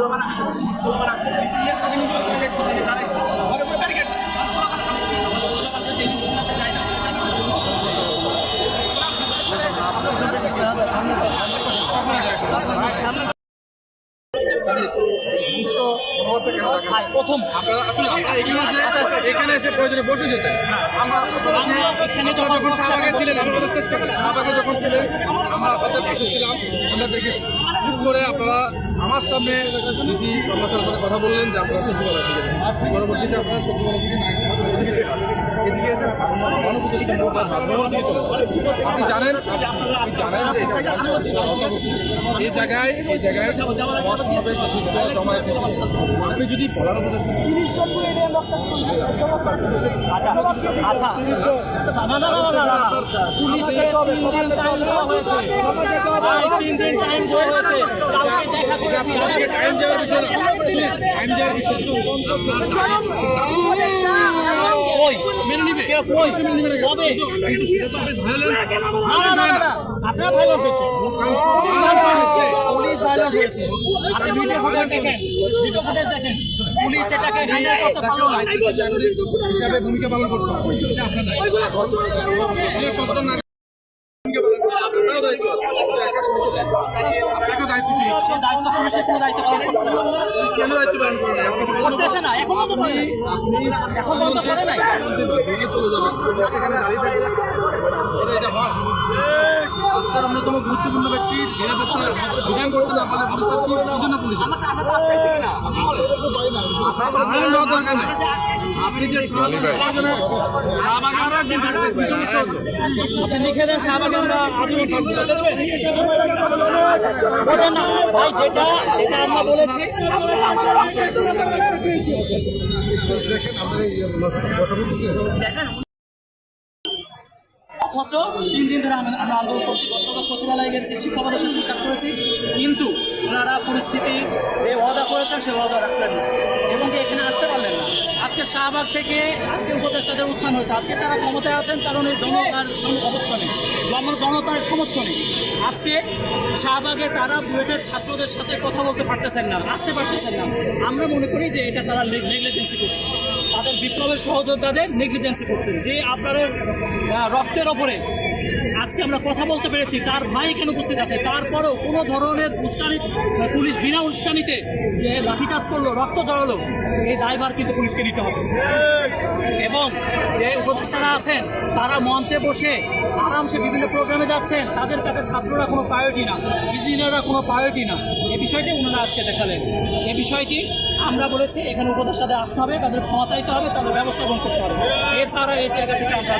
lo প্রথম। আপনারা আসলে আপনারা এখানে এসে এখানে এসে প্রয়োজনে বসে যেতেন। আমরা আমরা এখানে যখন যখন ছিলেন শেষ শাহবাগে যখন ছিলেন আমরা আপনাদের পাশে ছিলাম। আমরা দেখেছি খুব করে আপনারা আমার সামনে ডিসি কর্মচারীর সাথে কথা বললেন যে আপনারা সচিবালয় থেকে পরবর্তীতে আপনারা সচিবালয় থেকে এদিকে এসে। আপনি জানেন আপনি জানেন যে এই জায়গায় এই জায়গায় আপনি যদি আচ্ছা না না না না না না পুলিশকে তিন দিন টাইম দেওয়া হয়েছে। তিন দিন টাইম দেওয়া হয়েছে। কালকে দেখা করেছি। টাইম দেওয়ার বিষয় টাইম দেওয়ার বিষয় ওই মেনে নিবে কে কই মেনে কবে। না না না আপনারা ভালো হয়েছে পুলিশ ভালো হয়েছে আপনি ভিডিও ফুটেজ দেখেন ভিডিও ফুটেজ দেখেন পুলিশ এটাকে হ্যান্ডেল করতে পারল না হিসাবে ভূমিকা পালন করতে হবে এটা আপনার দায়িত্ব প্রিয় সচেতন নাগরিক ভূমিকা পালন করতে হবে। আপনারও দায়িত্ব আছে। এটা একটা পুলিশের দায়িত্ব। আপনাকেও দায়িত্বশীল হতে সে দায়িত্ব না হবে। কেন দায়িত্ব পালন করতেছে না এখন তো করে। করে নাই। অন্যতম গুরুত্বপূর্ণ ব্যক্তির নিরাপত্তা বিধান করতে না পারলে পুলিশ তার কি কি জন্য পুলিশ আপনার নেওয়ার দরকার নেই। আপনি যে থাকবেন আপনি লিখে দেন শাহবাগে আমরা ভাই, যেটা যেটা আমরা বলেছি। অথচ তিন দিন ধরে আমরা আন্দোলন করছি। গতকাল সচিবালয়ে গেছি, শিক্ষা সাক্ষাৎ করেছি। কিন্তু ওনারা পরিস্থিতি যে ওয়াদা করেছেন সে রাখলেন না। এবং এখানে আসতে পারলেন না। আজকে শাহবাগ থেকে আজকে উপদেষ্টাদের উত্থান হয়েছে। আজকে তারা ক্ষমতায় আছেন কারণ এই জনতার সম- অবর্তনে জন- জনতার সমর্থনে আজকে শাহবাগে তারা বুয়েটের ছাত্রদের সাথে কথা বলতে পারতেছেন না, আসতে পারতেছেন না। আমরা মনে করি যে এটা তারা নেগলিজেন্সি করছে। তাদের বিপ্লবের সহযোদ্ধাদের নেগলিজেন্সি করছেন যে আপনাদের রক্তের ওপরে আজকে আমরা কথা বলতে পেরেছি, তার ভাই এখানে উপস্থিত আছে। তারপরেও কোনো ধরনের উস্কানি, পুলিশ বিনা উস্কানিতে যে লাঠিচার্জ করল, রক্ত জড়ালো এই দায়ভার কিন্তু পুলিশকে নিতে হবে। এবং যে উপদেষ্টারা আছেন, তারা মঞ্চে বসে আরামসে বিভিন্ন প্রোগ্রামে যাচ্ছেন, তাদের কাছে ছাত্ররা কোনো প্রায়োরিটি না ইঞ্জিনিয়াররা কোনো প্রায়োরিটি না। এ বিষয়টি ওনারা আজকে দেখালেন। এ বিষয়টি আমরা বলেছি, এখানে উপদেষ্টাদের আসতে হবে, তাদের ক্ষমা চাইতে হবে, তাদের ব্যবস্থাপন করতে হবে। এছাড়া এই জায়গা থেকে আমরা